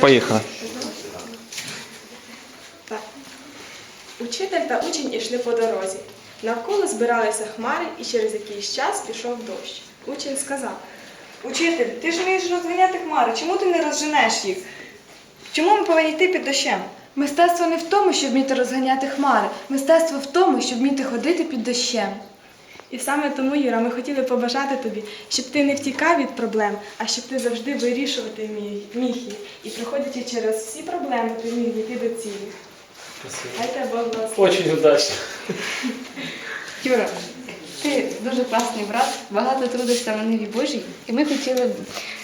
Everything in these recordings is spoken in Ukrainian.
Поїхали. Так. Учитель та учень ішли по дорозі. Навколо збиралися хмари, і через якийсь час пішов дощ. Учень сказав: Учитель, ти ж вмієш розганяти хмари. Чому ти не розженеш їх? Чому ми повинні йти під дощем? Мистецтво не в тому, щоб вміти розганяти хмари. Мистецтво в тому, щоб вміти ходити під дощем. І саме тому, Юра, ми хотіли побажати тобі, щоб ти не втікав від проблем, а щоб ти завжди вирішувати міг, їх. І проходячи через всі проблеми, ти міг дійти до цілі. Хай тебе Бог благословить. Очень удачно. Юра, ти дуже класний брат, багато трудишся на ниві Божій. І ми хотіли б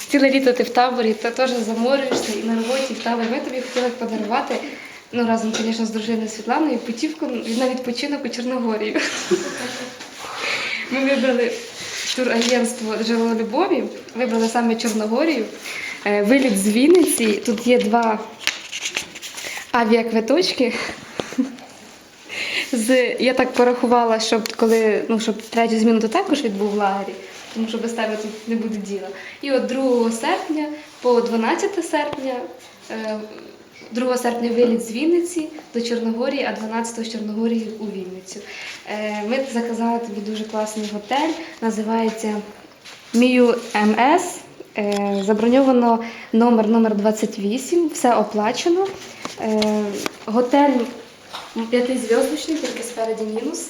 ціле літо ти в таборі, ти теж заморюєшся і на роботі і в таборі. Ми тобі хотіли подарувати, ну разом, звісно, з дружиною Світланою, путівку на відпочинок у Чорногорію. Ми вибрали турагентство Джерело Любові, вибрали саме Чорногорію, Е, виліт з Вінниці. Тут є два авіаквиточки. З, я так порахувала, щоб коли ну, щоб третю зміну то також відбув в лагері, тому що без тебе тут не буде діла. І от 2 серпня по 12 серпня, е, 2 серпня виліт з Вінниці до Чорногорії, а 12 з Чорногорії у Вінницю. Е, Ми заказали тобі дуже класний готель, називається Мію МС. Е, Заброньовано номер номер 28, все оплачено. Е, Готель п'ятизв'язочний, тільки спереді мінус,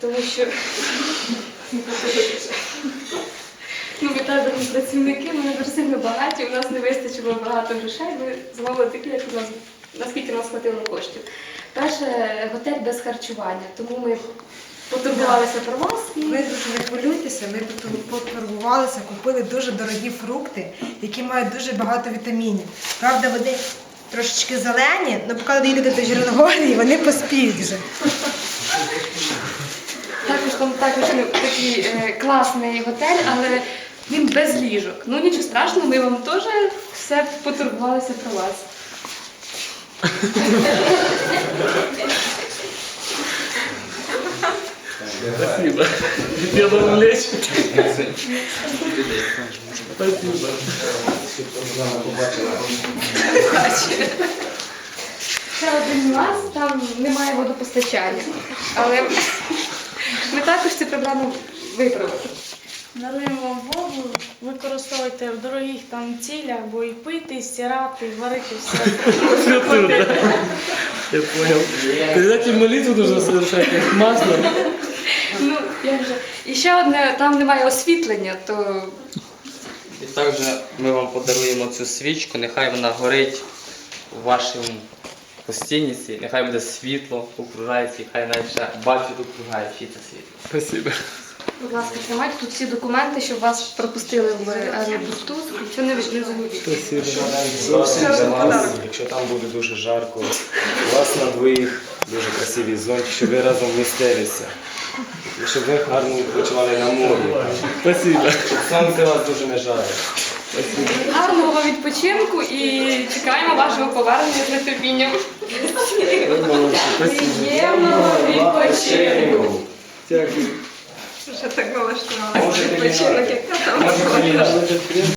тому що ну, ми табірні працівники, ми не дуже сильно багаті, у нас не вистачило багато грошей, ми замовили такі, як у нас, наскільки нас хватило коштів. Перше, готель без харчування, тому ми потурбувалися про вас і Ви дуже не хвилюйтеся, ми тут потурбувалися, купили дуже дорогі фрукти, які мають дуже багато вітамінів. Правда, вони трошечки зелені, але поки ви їдете до Чорногорії, вони поспіють вже. також там також ну, такий е, класний готель, але він без ліжок. Ну нічого страшного, ми вам теж все потурбувалися про вас. Спасибо. Я должен лечь. Спасибо. Ще один нюанс, там немає водопостачання. Але ми також цю проблему виправили. Даруємо вам воду, використовуйте в дорогих там цілях, бо і пити, і стирати, і варити все. Святую, да? Я понял. Обязательно молитву нужно совершать, как масло. Ну, як же. І ще одне, там немає освітлення, то І також ми вам подаруємо цю свічку, нехай вона горить у вашому гостиниці, нехай буде світло, окружається, і хай навіть бачить окружаючи це світло. Спасибо. Будь ласка, тримайте тут всі документи, щоб вас пропустили в аеропорту. Що не. Спасибо. Зовсім для вас, якщо там буде дуже жарко, у вас на двоїх дуже красиві зонтики, щоб ви разом вмістилися. Щоб ви гарно відпочивали на морі. Спасибо. Щоб сонце вас дуже не жарить. Гарного відпочинку і чекаємо вашого повернення з нетерпінням. Ви молодці. Спасибо. Приємного відпочинку! Дякую. Що так налаштувалося? Може, Відпочинок, як там.